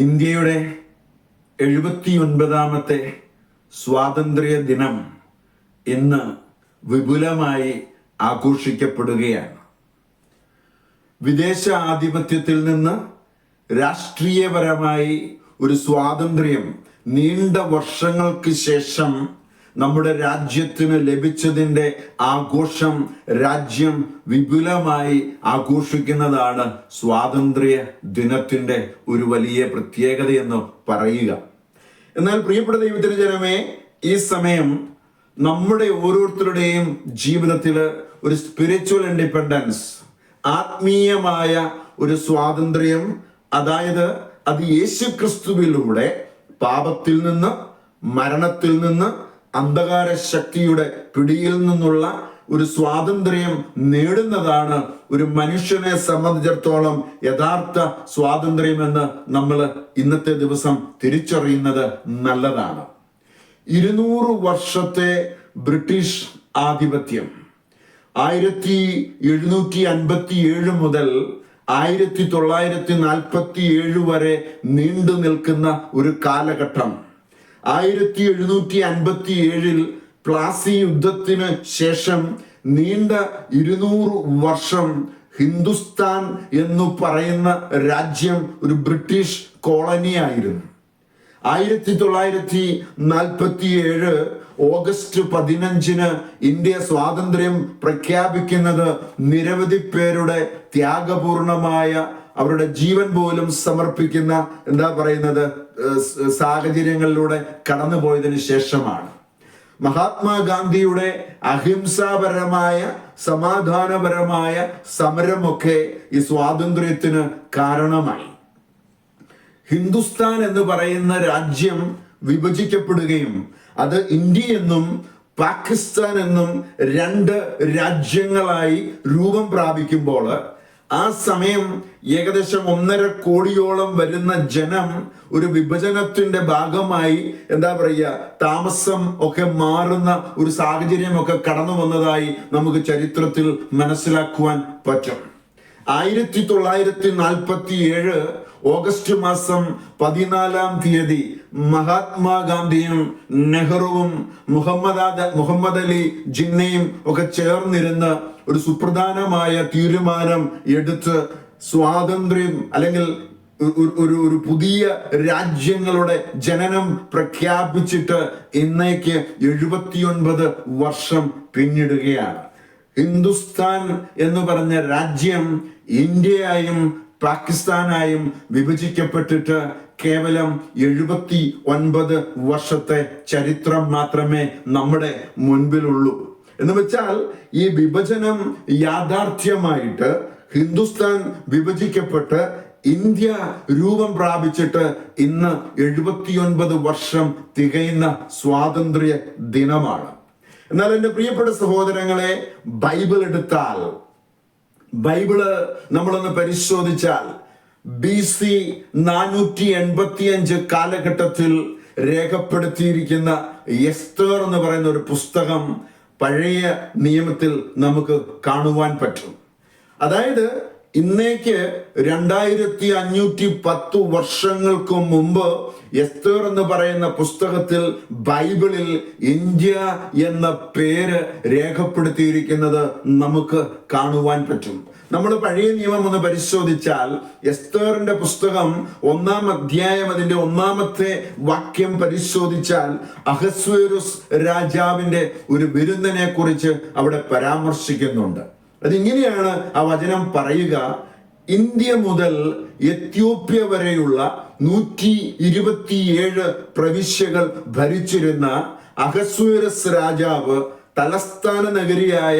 ഇന്ത്യയുടെ എഴുപത്തി ഒൻപതാമത്തെ സ്വാതന്ത്ര്യ ദിനം ഇന്ന് വിപുലമായി ആഘോഷിക്കപ്പെടുകയാണ്. വിദേശ ആധിപത്യത്തിൽ നിന്ന് രാഷ്ട്രീയപരമായി ഒരു സ്വാതന്ത്ര്യം നീണ്ട വർഷങ്ങൾക്ക് ശേഷം നമ്മുടെ രാജ്യത്തിന് ലഭിച്ചതിന്റെ ആഘോഷം രാജ്യം വിപുലമായി ആഘോഷിക്കുന്നതാണ് സ്വാതന്ത്ര്യ ദിനത്തിന്റെ ഒരു വലിയ പ്രത്യേകതയെന്ന് പറയുക. എന്നാൽ പ്രിയപ്പെട്ട ദൈവത്തിന് ജനമേ ഈ സമയം നമ്മുടെ ഓരോരുത്തരുടെയും ജീവിതത്തിൽ ഒരു സ്പിരിച്വൽ ഇൻഡിപെൻഡൻസ് ആത്മീയമായ ഒരു സ്വാതന്ത്ര്യം അതായത് അത് യേശു ക്രിസ്തുവിലൂടെ പാപത്തിൽ നിന്ന് മരണത്തിൽ നിന്ന് അന്ധകാര ശക്തിയുടെ പിടിയിൽ നിന്നുള്ള ഒരു സ്വാതന്ത്ര്യം നേടുന്നതാണ് ഒരു മനുഷ്യനെ സംബന്ധിച്ചിടത്തോളം യഥാർത്ഥ സ്വാതന്ത്ര്യമെന്ന് നമ്മൾ ഇന്നത്തെ ദിവസം തിരിച്ചറിയുന്നത് നല്ലതാണ്. ഇരുന്നൂറ് വർഷത്തെ ബ്രിട്ടീഷ് ആധിപത്യം ആയിരത്തി എഴുന്നൂറ്റി അൻപത്തി ഏഴ് മുതൽ ആയിരത്തി തൊള്ളായിരത്തി നാൽപ്പത്തി ഏഴ് വരെ നീണ്ടു നിൽക്കുന്ന ഒരു കാലഘട്ടം. ആയിരത്തി എഴുന്നൂറ്റി അൻപത്തി ഏഴിൽ പ്ലാസി യുദ്ധത്തിന് ശേഷം നീണ്ട ഇരുന്നൂറ് വർഷം ഹിന്ദുസ്ഥാൻ എന്നു പറയുന്ന രാജ്യം ഒരു ബ്രിട്ടീഷ് കോളനിയായിരുന്നു ആയിരത്തി തൊള്ളായിരത്തി നാൽപ്പത്തി ഏഴ് ഓഗസ്റ്റ് പതിനഞ്ചിന് ഇന്ത്യ സ്വാതന്ത്ര്യം പ്രഖ്യാപിക്കുന്നത് നിരവധി പേരുടെ ത്യാഗപൂർണമായ അവരുടെ ജീവൻ പോലും സമർപ്പിക്കുന്ന എന്താ പറയുന്നത് സാഹചര്യങ്ങളിലൂടെ കടന്നുപോയതിനു ശേഷമാണ്. മഹാത്മാഗാന്ധിയുടെ അഹിംസാപരമായ സമാധാനപരമായ സമരമൊക്കെ ഈ സ്വാതന്ത്ര്യത്തിന് കാരണമായി. ഹിന്ദുസ്ഥാൻ എന്ന് പറയുന്ന രാജ്യം വിഭജിക്കപ്പെടുകയും അത് ഇന്ത്യ എന്നും പാകിസ്ഥാൻ എന്നും രണ്ട് രാജ്യങ്ങളായി രൂപം പ്രാപിക്കുമ്പോൾ ആ സമയം ഏകദേശം ഒന്നര കോടിയോളം വരുന്ന ജനം ഒരു വിഭജനത്തിന്റെ ഭാഗമായി എന്താ പറയുക താമസം ഒക്കെ മാറുന്ന ഒരു സാഹചര്യം ഒക്കെ കടന്നു വന്നതായി നമുക്ക് ചരിത്രത്തിൽ മനസ്സിലാക്കുവാൻ പറ്റും. ആയിരത്തി തൊള്ളായിരത്തി നാൽപ്പത്തി ഏഴ് ഓഗസ്റ്റ് മാസം പതിനാലാം തീയതി മഹാത്മാഗാന്ധിയും നെഹ്റുവും മുഹമ്മദ് മുഹമ്മദ് അലി ജിന്നയും ഒക്കെ ചേർന്നിരുന്ന് ഒരു സുപ്രധാനമായ തീരുമാനം എടുത്ത് സ്വാതന്ത്ര്യം അല്ലെങ്കിൽ ഒരു- ഒരു പുതിയ രാജ്യങ്ങളുടെ ജനനം പ്രഖ്യാപിച്ചിട്ട് ഇന്നേക്ക് എഴുപത്തിയൊൻപത് വർഷം പിന്നിടുകയാണ്. ഹിന്ദുസ്ഥാൻ എന്ന് പറഞ്ഞ രാജ്യം ഇന്ത്യയായും പാകിസ്ഥാനായും വിഭജിക്കപ്പെട്ടിട്ട് കേവലം എഴുപത്തി ഒൻപത് വർഷത്തെ ചരിത്രം മാത്രമേ നമ്മുടെ മുൻപിലുള്ളൂ. എന്ന് വെച്ചാൽ ഈ വിഭജനം യാഥാർത്ഥ്യമായിട്ട് ഹിന്ദുസ്ഥാൻ വിഭജിക്കപ്പെട്ട് ഇന്ത്യ രൂപം പ്രാപിച്ചിട്ട് ഇന്ന് എഴുപത്തിയൊൻപത് വർഷം തികയുന്ന സ്വാതന്ത്ര്യ ദിനമാണ്. എന്നാൽ എന്റെ പ്രിയപ്പെട്ട സഹോദരങ്ങളെ ബൈബിൾ എടുത്താൽ ബൈബിൾ നമ്മളൊന്ന് പരിശോധിച്ചാൽ ബി സി നാനൂറ്റി എൺപത്തി അഞ്ച് കാലഘട്ടത്തിൽ രേഖപ്പെടുത്തിയിരിക്കുന്ന എസ്തേർ എന്ന് പറയുന്ന ഒരു പുസ്തകം പഴയ നിയമത്തിൽ നമുക്ക് കാണുവാൻ പറ്റും. അതായത് ഇന്നേക്ക് രണ്ടായിരത്തി അഞ്ഞൂറ്റി പത്ത് വർഷങ്ങൾക്ക് മുമ്പ് എസ്തേർ എന്ന് പറയുന്ന പുസ്തകത്തിൽ ബൈബിളിൽ ഇന്ത്യ എന്ന പേര് രേഖപ്പെടുത്തിയിരിക്കുന്നത് നമുക്ക് കാണുവാൻ പറ്റും. നമ്മൾ പഴയ നിയമം ഒന്ന് പരിശോധിച്ചാൽ എസ്തേറിന്റെ പുസ്തകം ഒന്നാം അധ്യായം അതിന്റെ ഒന്നാമത്തെ വാക്യം പരിശോധിച്ചാൽ അഹസ്വേരുസ് രാജാവിന്റെ ഒരു ബിരുദനെ കുറിച്ച് അവിടെ പരാമർശിക്കുന്നുണ്ട്. അതിങ്ങനെയാണ് ആ വചനം പറയുക. ഇന്ത്യ മുതൽ എത്യോപ്യ വരെയുള്ള നൂറ്റി ഇരുപത്തിയേഴ് പ്രവിശ്യകൾ ഭരിച്ചിരുന്ന അഹസ്വേരസ് രാജാവ് തലസ്ഥാന നഗരിയായ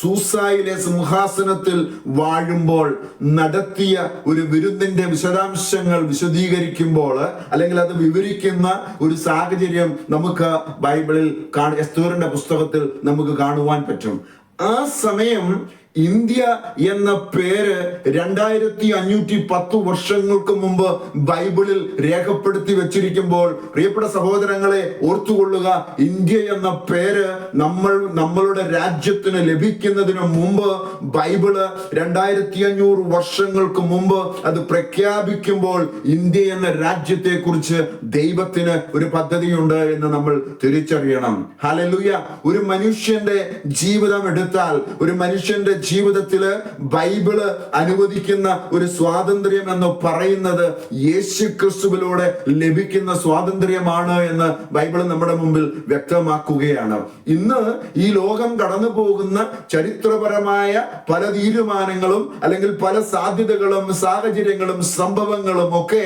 സൂസായിലെ സിംഹാസനത്തിൽ വാഴുമ്പോൾ നടത്തിയ ഒരു വിരുന്നിന്റെ വിശദാംശങ്ങൾ വിശദീകരിക്കുമ്പോൾ അല്ലെങ്കിൽ അത് വിവരിക്കുന്ന ഒരു സാഹചര്യം നമുക്ക് ബൈബിളിൽ കാണ എസ്തൂറിന്റെ പുസ്തകത്തിൽ നമുക്ക് കാണുവാൻ പറ്റും. ആ സമയം ഇന്ത്യ എന്ന പേര് രണ്ടായിരത്തി അഞ്ഞൂറ്റി പത്ത് വർഷങ്ങൾക്ക് മുമ്പ് ബൈബിളിൽ രേഖപ്പെടുത്തി വെച്ചിരിക്കുമ്പോൾ പ്രിയപ്പെട്ട സഹോദരങ്ങളെ ഓർത്തുകൊള്ളുക ഇന്ത്യ എന്ന പേര് നമ്മൾ നമ്മളുടെ രാജ്യത്തിന് ലഭിക്കുന്നതിന് മുമ്പ് ബൈബിൾ രണ്ടായിരത്തി അഞ്ഞൂറ് വർഷങ്ങൾക്ക് മുമ്പ് അത് പ്രഖ്യാപിക്കുമ്പോൾ ഇന്ത്യ എന്ന രാജ്യത്തെ കുറിച്ച് ദൈവത്തിന് ഒരു പദ്ധതിയുണ്ട് എന്ന് നമ്മൾ തിരിച്ചറിയണം. ഹലലുയ ഒരു മനുഷ്യന്റെ ജീവിതം എടുത്താൽ ഒരു മനുഷ്യന്റെ ജീവിതത്തിൽ ബൈബിൾ അനുവദിക്കുന്ന ഒരു സ്വാതന്ത്ര്യം എന്ന് പറയുന്നത് യേശു ക്രിസ്തുവിലൂടെ ലഭിക്കുന്ന സ്വാതന്ത്ര്യമാണ് എന്ന് ബൈബിൾ നമ്മുടെ മുമ്പിൽ വ്യക്തമാക്കുകയാണ്. ഇന്ന് ഈ ലോകം കടന്നു പോകുന്ന ചരിത്രപരമായ പല തീരുമാനങ്ങളും അല്ലെങ്കിൽ പല സാധ്യതകളും സാഹചര്യങ്ങളും സംഭവങ്ങളും ഒക്കെ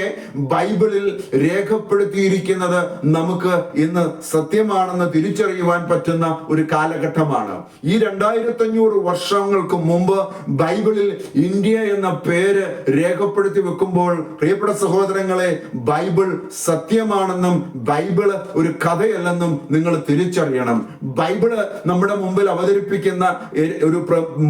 ബൈബിളിൽ രേഖപ്പെടുത്തിയിരിക്കുന്നത് നമുക്ക് ഇന്ന് സത്യമാണെന്ന് തിരിച്ചറിയുവാൻ പറ്റുന്ന ഒരു കാലഘട്ടമാണ്. ഈ രണ്ടായിരത്തി അഞ്ഞൂറ് വർഷങ്ങൾക്ക് മുമ്പ് ബൈബിളിൽ ഇന്ത്യ എന്ന പേര് രേഖപ്പെടുത്തി വെക്കുമ്പോൾ പ്രിയപ്പെട്ട സഹോദരങ്ങളെ ബൈബിൾ സത്യമാണെന്നും ബൈബിൾ ഒരു കഥയല്ലെന്നും നിങ്ങൾ തിരിച്ചറിയണം. ബൈബിൾ നമ്മുടെ മുമ്പിൽ അവതരിപ്പിക്കുന്ന ഒരു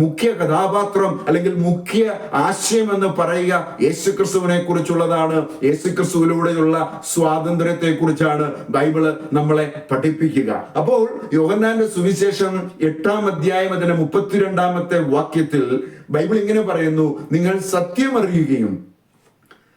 മുഖ്യ കഥാപാത്രം അല്ലെങ്കിൽ മുഖ്യ ആശയം എന്ന് പറയുക യേശുക്രിസ്തുവിനെ കുറിച്ചുള്ളതാണ് യേശുക്രിസ്തുവിലൂടെയുള്ള സ്വാതന്ത്ര്യത്തെ കുറിച്ചാണ് ബൈബിൾ നമ്മളെ പഠിപ്പിക്കുക. അപ്പോൾ യോഹന്നാന്റെ സുവിശേഷം എട്ടാം അധ്യായം അതിന്റെ മുപ്പത്തിരണ്ടാമത്തെ വാക്യത്തിൽ ബൈബിൾ ഇങ്ങനെ പറയുന്നു നിങ്ങൾ സത്യം അറിയുകയും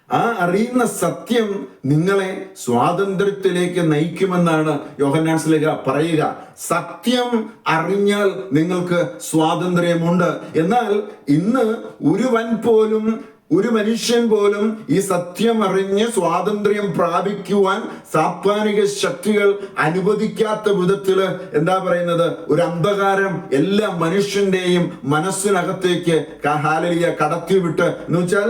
ആ അറിയുന്ന സത്യം നിങ്ങളെ സ്വാതന്ത്ര്യത്തിലേക്ക് നയിക്കുമെന്നാണ് യോഹന്നാൻ സ്ലേഖ പറയുക. സത്യം അറിഞ്ഞാൽ നിങ്ങൾക്ക് സ്വാതന്ത്ര്യമുണ്ട്. എന്നാൽ ഇന്ന് ഒരുവൻ പോലും ഒരു മനുഷ്യൻ പോലും ഈ സത്യം അറിഞ്ഞ് സ്വാതന്ത്ര്യം പ്രാപിക്കുവാൻ സാത്വാനിക ശക്തികൾ അനുവദിക്കാത്ത വിധത്തിൽ എന്താ പറയുന്നത്? ഒരു അന്ധകാരം എല്ലാ മനുഷ്യന്റെയും മനസ്സിനകത്തേക്ക് ഹാലലിയ കടത്തിവിട്ട് എന്ന് വെച്ചാൽ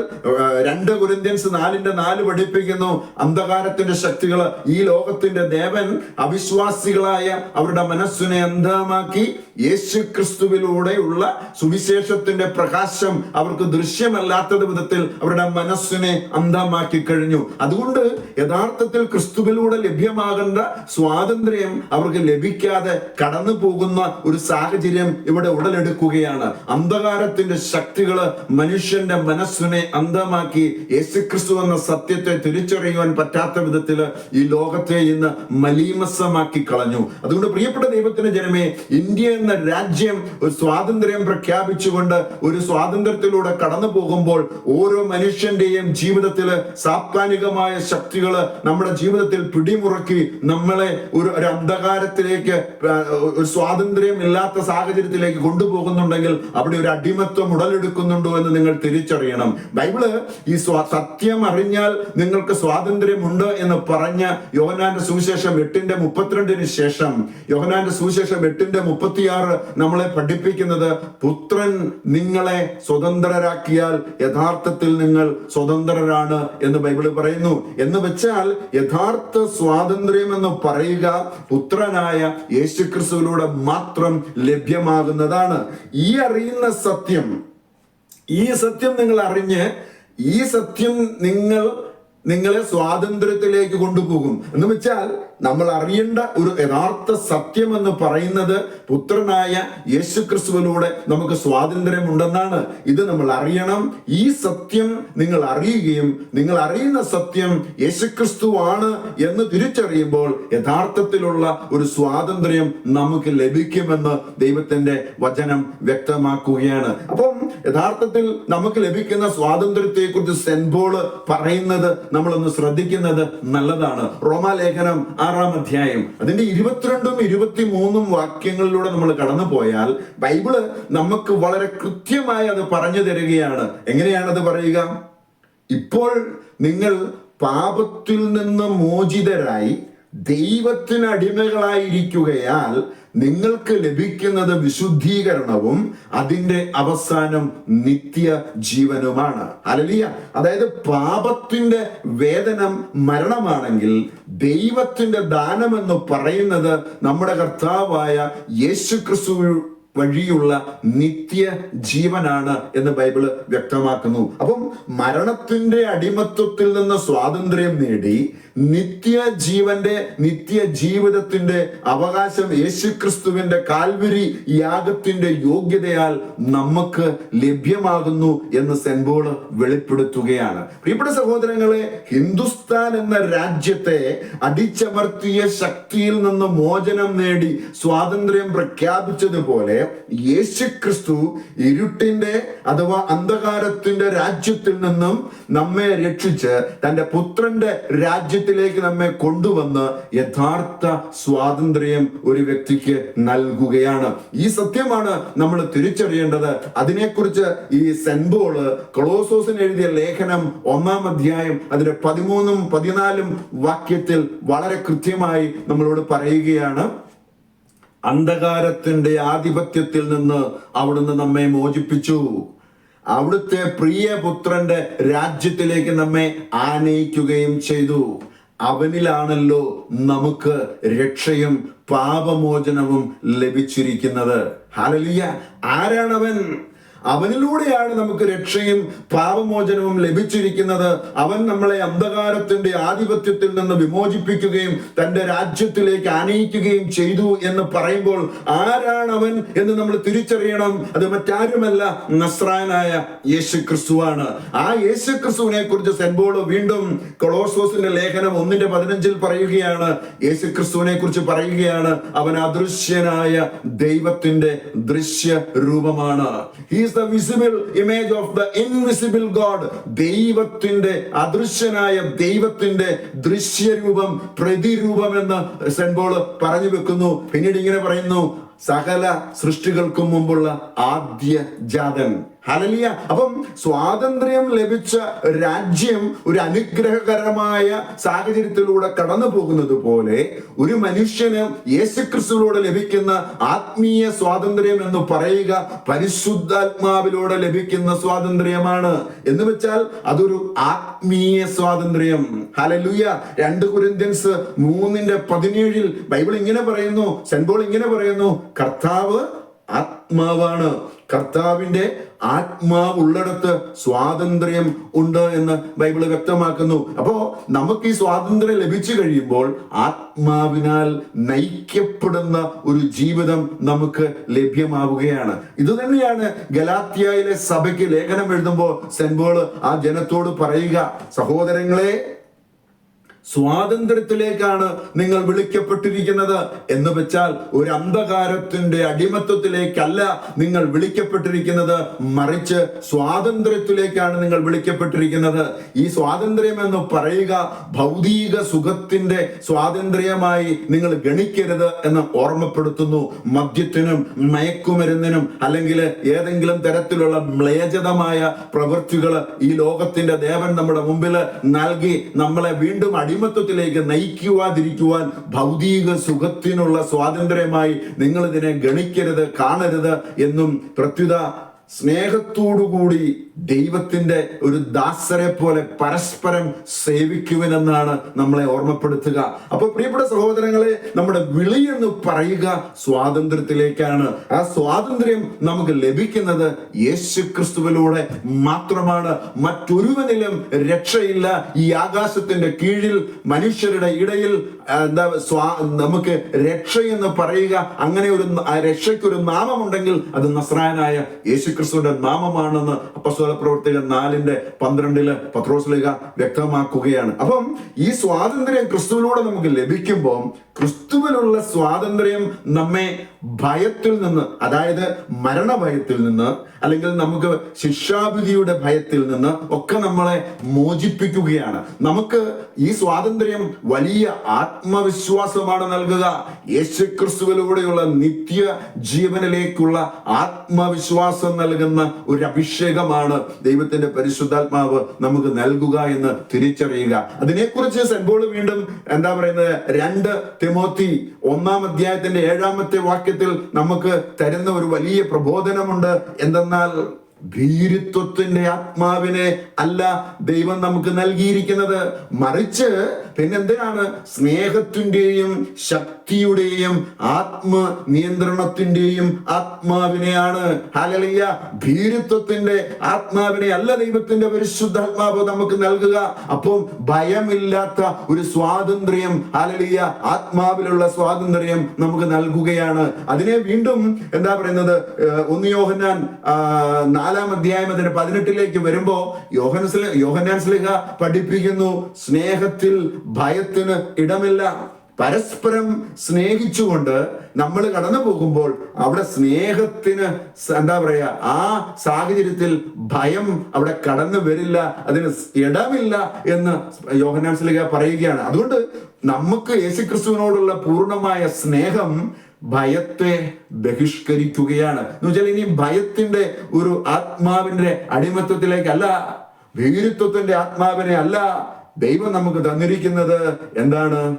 രണ്ട് കുരിന്ത്യൻസ് നാലിന്റെ നാല് പഠിപ്പിക്കുന്നു. അന്ധകാരത്തിന്റെ ശക്തികൾ ഈ ലോകത്തിന്റെ ദേവൻ അവിശ്വാസികളായ അവരുടെ മനസ്സിനെ അന്ധമാക്കി യേശു ക്രിസ്തുവിലൂടെയുള്ള സുവിശേഷത്തിന്റെ പ്രകാശം അവർക്ക് ദൃശ്യമല്ലാത്തത് വിധത്തിൽ അവരുടെ മനസ്സിനെ അന്ധമാക്കി കഴിഞ്ഞു. അതുകൊണ്ട് യഥാർത്ഥത്തിൽ ക്രിസ്തുവിലൂടെ ലഭ്യമാകേണ്ട സ്വാതന്ത്ര്യം അവർക്ക് ലഭിക്കാതെ കടന്നു പോകുന്ന ഒരു സാഹചര്യം ഇവിടെ ഉടലെടുക്കുകയാണ്. അന്ധകാരത്തിന്റെ ശക്തികൾ മനുഷ്യന്റെ മനസ്സിനെ അന്ധമാക്കി യേശുക്രിസ്തു എന്ന സത്യത്തെ തിരിച്ചറിയുവാൻ പറ്റാത്ത വിധത്തിൽ ഈ ലോകത്തെ ഇന്ന് മലീമസമാക്കി കളഞ്ഞു. അതുകൊണ്ട് പ്രിയപ്പെട്ട ദൈവത്തിന്റെ ജനമേ ഇന്ത്യ എന്ന രാജ്യം ഒരു സ്വാതന്ത്ര്യം പ്രഖ്യാപിച്ചുകൊണ്ട് ഒരു സ്വാതന്ത്ര്യത്തിലൂടെ കടന്നു പോകുമ്പോൾ ഓരോ മനുഷ്യന്റെയും ജീവിതത്തിൽ സാപ്താനികമായ ശക്തികൾ നമ്മുടെ ജീവിതത്തിൽ പിടിമുറക്കി നമ്മളെ ഒരു ഒരു അന്ധകാരത്തിലേക്ക് ഒരു സ്വാതന്ത്ര്യം ഇല്ലാത്ത സാഹചര്യത്തിലേക്ക് കൊണ്ടുപോകുന്നുണ്ടെങ്കിൽ അവിടെ ഒരു അടിമത്വം ഉടലെടുക്കുന്നുണ്ടോ എന്ന് നിങ്ങൾ തിരിച്ചറിയണം. ബൈബിൾ ഈ സത്യം അറിഞ്ഞാൽ നിങ്ങൾക്ക് സ്വാതന്ത്ര്യമുണ്ട് എന്ന് പറഞ്ഞ യോഹനാന്റെ സുവിശേഷം എട്ടിന്റെ മുപ്പത്തിരണ്ടിന് ശേഷം യോഹനാന്റെ സുവിശേഷം എട്ടിന്റെ മുപ്പത്തിയാറ് നമ്മളെ പഠിപ്പിക്കുന്നത് പുത്രൻ നിങ്ങളെ സ്വതന്ത്രരാക്കിയാൽ യഥാർത്ഥത്തിൽ നിങ്ങൾ സ്വതന്ത്രരാണ് എന്ന് ബൈബിൾ പറയുന്നു. എന്ന് വെച്ചാൽ യഥാർത്ഥ സ്വാതന്ത്ര്യം എന്ന് പറയുക പുത്രനായ യേശുക്രിസ്തുവിലൂടെ മാത്രം ലഭ്യമാകുന്നതാണ്. ഈ അറിയുന്ന സത്യം ഈ സത്യം നിങ്ങൾ അറിഞ്ഞ് ഈ സത്യം നിങ്ങൾ നിങ്ങളെ സ്വാതന്ത്ര്യത്തിലേക്ക് കൊണ്ടുപോകും. എന്ന് വെച്ചാൽ നമ്മൾ അറിയേണ്ട ഒരു യഥാർത്ഥ സത്യം എന്ന് പറയുന്നത് പുത്രനായ യേശു ക്രിസ്തുവിലൂടെ നമുക്ക് സ്വാതന്ത്ര്യമുണ്ടെന്നാണ്. ഇത് നമ്മൾ അറിയണം ഈ സത്യം നിങ്ങൾ അറിയുകയും നിങ്ങൾ അറിയുന്ന സത്യം യേശുക്രിസ്തുവാണ് എന്ന് തിരിച്ചറിയുമ്പോൾ യഥാർത്ഥത്തിലുള്ള ഒരു സ്വാതന്ത്ര്യം നമുക്ക് ലഭിക്കുമെന്ന് ദൈവത്തിന്റെ വചനം വ്യക്തമാക്കുകയാണ്. അപ്പം യഥാർത്ഥത്തിൽ നമുക്ക് ലഭിക്കുന്ന സ്വാതന്ത്ര്യത്തെ കുറിച്ച് സെൻപോൾ പറയുന്നത് നമ്മളൊന്ന് ശ്രദ്ധിക്കുന്നത് നല്ലതാണ്. റോമാലേഖനം ആറാം അധ്യായം. അതിന്റെ ഇരുപത്തിരണ്ടും ഇരുപത്തിമൂന്നും വാക്യങ്ങളിലൂടെ നമ്മൾ കടന്നു പോയാൽ ബൈബിൾ നമുക്ക് വളരെ കൃത്യമായി അത് പറഞ്ഞു തരികയാണ്. എങ്ങനെയാണ് അത് പറയുക? ഇപ്പോൾ നിങ്ങൾ പാപത്തിൽ നിന്ന് മോചിതരായി ദൈവത്തിന് അടിമകളായിരിക്കുകയാൽ നിങ്ങൾക്ക് ലഭിക്കുന്നത് വിശുദ്ധീകരണവും അതിന്റെ അവസാനം നിത്യ ജീവനുമാണ്. അലലിയ അതായത് പാപത്തിന്റെ വേതനം മരണമാണെങ്കിൽ ദൈവത്തിന്റെ ദാനം എന്ന് പറയുന്നത് നമ്മുടെ കർത്താവായ യേശു ക്രിസ്തു വഴിയുള്ള നിത്യ ജീവനാണ് എന്ന് ബൈബിൾ വ്യക്തമാക്കുന്നു. അപ്പം മരണത്തിന്റെ അടിമത്വത്തിൽ നിന്ന് സ്വാതന്ത്ര്യം നേടി നിത്യ ജീവന്റെ നിത്യ ജീവിതത്തിന്റെ അവകാശം യേശുക്രിസ്തുവിന്റെ കാൽവരി യാഗത്തിന്റെ യോഗ്യതയാൽ നമുക്ക് ലഭ്യമാകുന്നു എന്ന് സെൻബോൾ വെളിപ്പെടുത്തുകയാണ്. പ്രിയപ്പെട്ട സഹോദരങ്ങളെ ഹിന്ദുസ്ഥാൻ എന്ന രാജ്യത്തെ അടിച്ചമർത്തിയ ശക്തിയിൽ നിന്ന് മോചനം നേടി സ്വാതന്ത്ര്യം പ്രഖ്യാപിച്ചതുപോലെ യേശുക്രിസ്തു ഇരുട്ടിന്റെ അഥവാ അന്ധകാരത്തിന്റെ രാജ്യത്തിൽ നിന്നും നമ്മെ രക്ഷിച്ച് തന്റെ പുത്രന്റെ രാജ്യത്തിലേക്ക് നമ്മെ കൊണ്ടുവന്ന് യഥാർത്ഥ സ്വാതന്ത്ര്യം ഒരു വ്യക്തിക്ക് നൽകുകയാണ്. ഈ സത്യമാണ് നമ്മൾ തിരിച്ചറിയേണ്ടത്. അതിനെക്കുറിച്ച് ഈ സെൻബോൾ കൊളോസോസിന് എഴുതിയ ലേഖനം ഒന്നാം അധ്യായം അതിന്റെ പതിമൂന്നും പതിനാലും വാക്യത്തിൽ വളരെ കൃത്യമായി നമ്മളോട് പറയുകയാണ്. അന്ധകാരത്തിന്റെ ആധിപത്യത്തിൽ നിന്ന് അവിടുന്ന് നമ്മെ മോചിപ്പിച്ചു. അവിടുത്തെ പ്രിയപുത്രന്റെ രാജ്യത്തിലേക്ക് നമ്മെ ആനയിക്കുകയും ചെയ്തു. അവനിലാണല്ലോ നമുക്ക് രക്ഷയും പാപമോചനവും ലഭിച്ചിരിക്കുന്നത്. ഹാലലിയ ആരാണവൻ? അവനിലൂടെയാണ് നമുക്ക് രക്ഷയും പാപമോചനവും ലഭിച്ചിരിക്കുന്നത്. അവൻ നമ്മളെ അന്ധകാരത്തിന്റെ ആധിപത്യത്തിൽ നിന്ന് വിമോചിപ്പിക്കുകയും തന്റെ രാജ്യത്തിലേക്ക് ആനയിക്കുകയും ചെയ്തു എന്ന് പറയുമ്പോൾ ആരാണ് അവൻ എന്ന് നമ്മൾ തിരിച്ചറിയണം. അത് മറ്റാരുമല്ല നസ്രാനായ യേശു ക്രിസ്തുവാണ് ആ യേശു ക്രിസ്തുവിനെ കുറിച്ച് സെൻബോൾ വീണ്ടും കൊളോസോസിന്റെ ലേഖനം ഒന്നിന്റെ പതിനഞ്ചിൽ പറയുകയാണ്. യേശു ക്രിസ്തുവിനെ കുറിച്ച് പറയുകയാണ് അവൻ അദൃശ്യനായ ദൈവത്തിന്റെ ദൃശ്യ രൂപമാണ് he's the visible image of the invisible God ദൈവത്തിന്റെ അദൃശ്യനായ ദൈവത്തിന്റെ ദൃശ്യരൂപം പ്രതിരൂപം എന്ന് സെൻബോൾ പറഞ്ഞു വെക്കുന്നു. പിന്നീട് ഇങ്ങനെ പറയുന്നു സകല സൃഷ്ടികൾക്കും മുമ്പുള്ള ആദ്യ ജാതൻ. ഹലലിയ അപ്പം സ്വാതന്ത്ര്യം ലഭിച്ച രാജ്യം ഒരു അനുഗ്രഹകരമായ സാഹചര്യത്തിലൂടെ കടന്നു പോകുന്നത് പോലെ ഒരു മനുഷ്യന് യേശുക്രിസ്തുവിലൂടെ ലഭിക്കുന്ന ആത്മീയ സ്വാതന്ത്ര്യം എന്ന് പറയുക പരിശുദ്ധാത്മാവിലൂടെ ലഭിക്കുന്ന സ്വാതന്ത്ര്യമാണ്. എന്ന് വെച്ചാൽ അതൊരു ആത്മീയ സ്വാതന്ത്ര്യം. ഹലലുയ രണ്ട് കുരിന്ത്യൻസ് മൂന്നിന്റെ പതിനേഴിൽ ബൈബിൾ ഇങ്ങനെ പറയുന്നു സെൻബോൾ ഇങ്ങനെ പറയുന്നു കർത്താവ് ആത്മാവാണ്. കർത്താവിന്റെ ആത്മാവ് ഉള്ളിടത്ത് സ്വാതന്ത്ര്യം ഉണ്ട് എന്ന് ബൈബിൾ വ്യക്തമാക്കുന്നു. അപ്പോ നമുക്ക് ഈ സ്വാതന്ത്ര്യം ലഭിച്ചു കഴിയുമ്പോൾ ആത്മാവിനാൽ നയിക്കപ്പെടുന്ന ഒരു ജീവിതം നമുക്ക് ലഭ്യമാവുകയാണ്. ഇത് തന്നെയാണ് ഗലാത്യായിലെ സഭയ്ക്ക് ലേഖനം എഴുതുമ്പോൾ സെൻബോൾ ആ ജനത്തോട് പറയുക സഹോദരങ്ങളെ സ്വാതന്ത്ര്യത്തിലേക്കാണ് നിങ്ങൾ വിളിക്കപ്പെട്ടിരിക്കുന്നത് എന്ന് വെച്ചാൽ ഒരു അന്ധകാരത്തിന്റെ അടിമത്വത്തിലേക്കല്ല നിങ്ങൾ വിളിക്കപ്പെട്ടിരിക്കുന്നത്. മറിച്ച് സ്വാതന്ത്ര്യത്തിലേക്കാണ് നിങ്ങൾ വിളിക്കപ്പെട്ടിരിക്കുന്നത്. ഈ സ്വാതന്ത്ര്യം എന്ന് പറയുക ഭൗതിക സുഖത്തിന്റെ സ്വാതന്ത്ര്യമായി നിങ്ങൾ ഗണിക്കരുത് എന്ന് ഓർമ്മപ്പെടുത്തുന്നു. മദ്യത്തിനും മയക്കുമരുന്നിനും അല്ലെങ്കിൽ ഏതെങ്കിലും തരത്തിലുള്ള മ്ലേജതമായ പ്രവൃത്തികൾ ഈ ലോകത്തിന്റെ ദേവൻ നമ്മുടെ മുമ്പിൽ നൽകി നമ്മളെ വീണ്ടും അടിമത്വത്തിലേക്ക് നയിക്കുവാതിരിക്കുവാൻ ഭൗതിക സുഖത്തിനുള്ള സ്വാതന്ത്ര്യമായി നിങ്ങൾ ഇതിനെ ഗണിക്കരുത് കാണരുത് എന്നും പ്രത്യുത സ്നേഹത്തോടുകൂടി ദൈവത്തിന്റെ ഒരു ദാസരെ പോലെ പരസ്പരം സേവിക്കുവിനെന്നാണ് നമ്മളെ ഓർമ്മപ്പെടുത്തുക. അപ്പോൾ പ്രിയപ്പെട്ട സഹോദരങ്ങളെ നമ്മുടെ വിളി എന്ന് പറയുക സ്വാതന്ത്ര്യത്തിലേക്കാണ്. ആ സ്വാതന്ത്ര്യം നമുക്ക് ലഭിക്കുന്നത് യേശു ക്രിസ്തുവിലൂടെ മാത്രമാണ്. മറ്റൊരുവനിലും രക്ഷയില്ല. ഈ ആകാശത്തിന്റെ കീഴിൽ മനുഷ്യരുടെ ഇടയിൽ എന്താ സ്വാ നമുക്ക് രക്ഷയെന്ന് പറയുക അങ്ങനെ ഒരു രക്ഷയ്ക്കൊരു നാമമുണ്ടെങ്കിൽ അത് നസ്രായനായ യേശുക്രിസ്തുവിന്റെ നാമമാണെന്ന് അപ്പസ്വല പ്രവർത്തകൻ നാലിന്റെ പന്ത്രണ്ടിൽ പത്രോസ്ലിക വ്യക്തമാക്കുകയാണ്. അപ്പം ഈ സ്വാതന്ത്ര്യം ക്രിസ്തുവിലൂടെ നമുക്ക് ലഭിക്കുമ്പോൾ ക്രിസ്തുവിലുള്ള സ്വാതന്ത്ര്യം നമ്മെ ഭയത്തിൽ നിന്ന് അതായത് മരണഭയത്തിൽ നിന്ന് അല്ലെങ്കിൽ നമുക്ക് ശിക്ഷാവിധിയുടെ ഭയത്തിൽ നിന്ന് ഒക്കെ നമ്മളെ മോചിപ്പിക്കുകയാണ്. നമുക്ക് ഈ സ്വാതന്ത്ര്യം വലിയ ആത്മവിശ്വാസമാണ് നൽകുക. യേശു ക്രിസ്തുവിലൂടെയുള്ള നിത്യ ജീവനിലേക്കുള്ള ആത്മവിശ്വാസം നൽകുന്ന ഒരു അഭിഷേകമാണ് ദൈവത്തിന്റെ പരിശുദ്ധാത്മാവ് നമുക്ക് നൽകുക എന്ന് തിരിച്ചറിയുക. അതിനെക്കുറിച്ച് സെൻബോൾ വീണ്ടും എന്താ പറയുന്നത്? രണ്ട് തിമോത്തി ഒന്നാം അധ്യായത്തിന്റെ ഏഴാമത്തെ വാക്യത്തിൽ നമുക്ക് തരുന്ന ഒരു വലിയ പ്രബോധനമുണ്ട്. എന്തെന്നാൽ ഭീരുത്വത്തിന്റെ ആത്മാവിനെ അല്ല ദൈവം നമുക്ക് നൽകിയിരിക്കുന്നത്. മറിച്ച് പിന്നെന്തിനാണ് സ്നേഹത്തിന്റെയും ശക്തിയുടെയും ആത്മ നിയന്ത്രണത്തിന്റെയും ആത്മാവിനെയാണ്? ഹലലിയ ഭീരുത്വത്തിന്റെ ആത്മാവിനെ അല്ല ദൈവത്തിന്റെ പരിശുദ്ധാത്മാവ് നമുക്ക് നൽകുക. അപ്പം ഭയമില്ലാത്ത ഒരു സ്വാതന്ത്ര്യം ഹലലിയ ആത്മാവിലുള്ള സ്വാതന്ത്ര്യം നമുക്ക് നൽകുകയാണ്. അതിനെ വീണ്ടും എന്താ പറയുന്നത്? ഒന്ന് യോഹന്നാൻ നാലാം അധ്യായം അതിന്റെ പതിനെട്ടിലേക്ക് വരുമ്പോ യോഹന യോഹന്നാൻ സ്ലിഹ പഠിപ്പിക്കുന്നു സ്നേഹത്തിൽ ഭയത്തിന് ഇടമില്ല. പരസ്പരം സ്നേഹിച്ചുകൊണ്ട് നമ്മൾ കടന്നു പോകുമ്പോൾ അവിടെ സ്നേഹത്തിന് എന്താ പറയുക ആ സാഹചര്യത്തിൽ ഭയം അവിടെ കടന്നു വരില്ല അതിന് ഇടമില്ല എന്ന് യോഹന്നാൻ സ്ലിഹ പറയുകയാണ്. അതുകൊണ്ട് നമുക്ക് യേശുക്രിസ്തുവിനോടുള്ള പൂർണമായ സ്നേഹം ഭയത്തെ ബഹിഷ്കരിക്കുകയാണ്. എന്ന് വെച്ചാൽ ഇനി ഭയത്തിന്റെ ഒരു ആത്മാവിന്റെ അടിമത്വത്തിലേക്കല്ല ഭീരുത്വത്തിന്റെ ആത്മാവിനെ അല്ല ദൈവം നമുക്ക് തന്നിരിക്കുന്നത് എന്താണ്?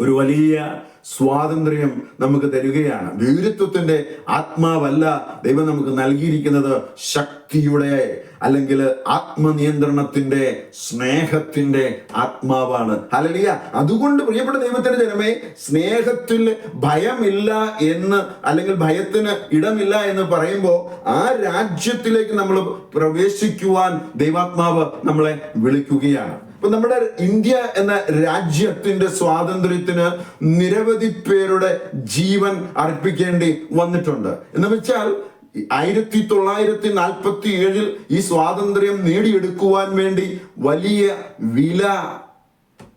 ഒരു വലിയ സ്വാതന്ത്ര്യം നമുക്ക് തരികയാണ്. വീരത്വത്തിന്റെ ആത്മാവല്ല ദൈവം നമുക്ക് നൽകിയിരിക്കുന്നത് ശക്തിയുടെ അല്ലെങ്കിൽ ആത്മനിയന്ത്രണത്തിന്റെ സ്നേഹത്തിന്റെ ആത്മാവാണ്. അല്ലലിയ അതുകൊണ്ട് പ്രിയപ്പെട്ട ദൈവത്തിന്റെ ജനമേ സ്നേഹത്തിൽ ഭയമില്ല എന്ന് അല്ലെങ്കിൽ ഭയത്തിന് ഇടമില്ല എന്ന് പറയുമ്പോൾ ആ രാജ്യത്തിലേക്ക് നമ്മൾ പ്രവേശിക്കുവാൻ ദൈവാത്മാവ് നമ്മളെ വിളിക്കുകയാണ്. ഇപ്പൊ നമ്മുടെ ഇന്ത്യ എന്ന രാജ്യത്തിന്റെ സ്വാതന്ത്ര്യത്തിന് നിരവധി പേരുടെ ജീവൻ അർപ്പിക്കേണ്ടി വന്നിട്ടുണ്ട്. എന്ന് വെച്ചാൽ ആയിരത്തി തൊള്ളായിരത്തി നാൽപ്പത്തി ഏഴിൽ ഈ സ്വാതന്ത്ര്യം നേടിയെടുക്കുവാൻ വേണ്ടി വലിയ വില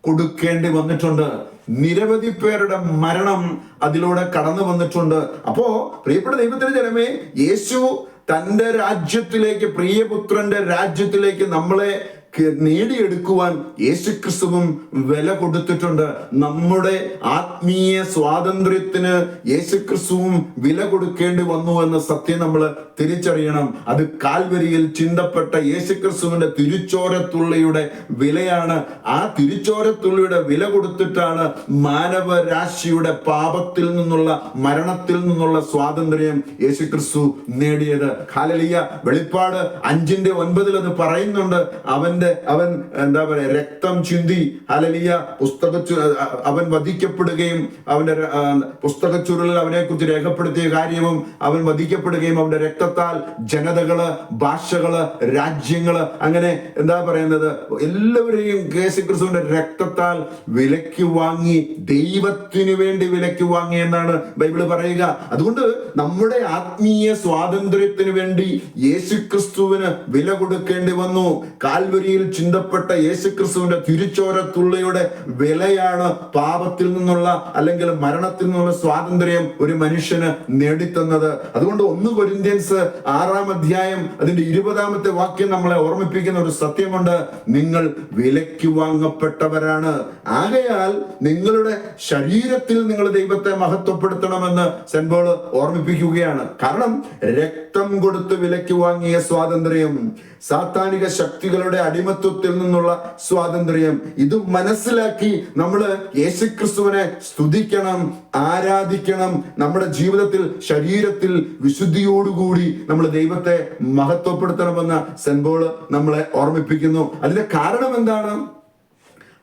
കൊടുക്കേണ്ടി വന്നിട്ടുണ്ട്. നിരവധി പേരുടെ മരണം അതിലൂടെ കടന്നു വന്നിട്ടുണ്ട്. അപ്പോ പ്രിയപ്പെട്ട ദൈവത്തിന്റെ ജനമേ യേശു തന്റെ രാജ്യത്തിലേക്ക് പ്രിയപുത്രന്റെ രാജ്യത്തിലേക്ക് നമ്മളെ നേടിയെടുക്കുവാൻ യേശുക്രിസ്തുവും വില കൊടുത്തിട്ടുണ്ട്. നമ്മുടെ ആത്മീയ സ്വാതന്ത്ര്യത്തിന് യേശുക്രിസ്തുവും വില കൊടുക്കേണ്ടി വന്നു എന്ന സത്യം നമ്മൾ തിരിച്ചറിയണം. അത് കാൽവരിയിൽ ചിന്തപ്പെട്ട യേശുക്രിസ്തുവിന്റെ തിരുച്ചോരത്തുള്ളിയുടെ വിലയാണ്. ആ തിരുച്ചോരത്തുള്ളിയുടെ വില കൊടുത്തിട്ടാണ് മാനവരാശിയുടെ പാപത്തിൽ നിന്നുള്ള മരണത്തിൽ നിന്നുള്ള സ്വാതന്ത്ര്യം യേശുക്രിസ്തു നേടിയത്. ഹാലലിയ. വെളിപ്പാട് അഞ്ചിന്റെ ഒൻപതിൽ അത് പറയുന്നുണ്ട്. അവന്റെ അവൻ എന്താ പറയാ രക്തം ചിന്തി അലലിയ പുസ്തക അവൻ വധിക്കപ്പെടുകയും അവന്റെ പുസ്തക ചുരുളിൽ അവനെ കുറിച്ച് രേഖപ്പെടുത്തിയ കാര്യവും അവൻ വധിക്കപ്പെടുകയും അവന്റെ രക്തത്താൽ ജനതകൾ ഭാഷകൾ രാജ്യങ്ങൾ അങ്ങനെ എന്താ പറയുന്നത് എല്ലാവരെയും യേശുക്രിസ്തുവിന്റെ രക്തത്താൽ വിലയ്ക്ക് വാങ്ങി ദൈവത്തിനു വേണ്ടി വിലയ്ക്ക് വാങ്ങി എന്നാണ് ബൈബിൾ പറയുക. അതുകൊണ്ട് നമ്മുടെ ആത്മീയ സ്വാതന്ത്ര്യത്തിന് വേണ്ടി യേശുക്രിസ്തുവിന് വില കൊടുക്കേണ്ടി വന്നു. കാൽവരിയിൽ ചിന്തപ്പെട്ട യേശുക്രിസ്തുവിന്റെ തിരിച്ചോരത്തുള്ളയുടെ വിലയാണ് പാപത്തിൽ നിന്നുള്ള അല്ലെങ്കിൽ മരണത്തിൽ നിന്നുള്ള സ്വാതന്ത്ര്യം ഒരു മനുഷ്യന് നേടിത്തന്നത്. അതുകൊണ്ട് ഒന്ന് കൊരിന്ത്യൻസ് ആറാം അധ്യായം അതിന്റെ ഇരുപതാമത്തെ വാക്യം നമ്മളെ ഓർമ്മിപ്പിക്കുന്ന ഒരു സത്യമുണ്ട്. നിങ്ങൾ വിലയ്ക്ക് വാങ്ങപ്പെട്ടവരാണ്. ആകയാൽ നിങ്ങളുടെ ശരീരത്തിൽ നിങ്ങൾ ദൈവത്തെ മഹത്വപ്പെടുത്തണമെന്ന് സെൻബോൾ ഓർമ്മിപ്പിക്കുകയാണ്. കാരണം രക്തം കൊടുത്ത് വിലയ്ക്ക് വാങ്ങിയ സ്വാതന്ത്ര്യം സാത്താനിക ശക്തികളുടെ അടിമത്വത്തിൽ നിന്നുള്ള സ്വാതന്ത്ര്യം. ഇത് മനസ്സിലാക്കി നമ്മൾ യേശുക്രിസ്തുവിനെ സ്തുതിക്കണം ആരാധിക്കണം. നമ്മുടെ ജീവിതത്തിൽ ശരീരത്തിൽ വിശുദ്ധിയോടുകൂടി നമ്മൾ ദൈവത്തെ മഹത്വപ്പെടുത്തണമെന്ന് സെൻബോൾ നമ്മളെ ഓർമ്മിപ്പിക്കുന്നു. അതിന്റെ കാരണം എന്താണ്?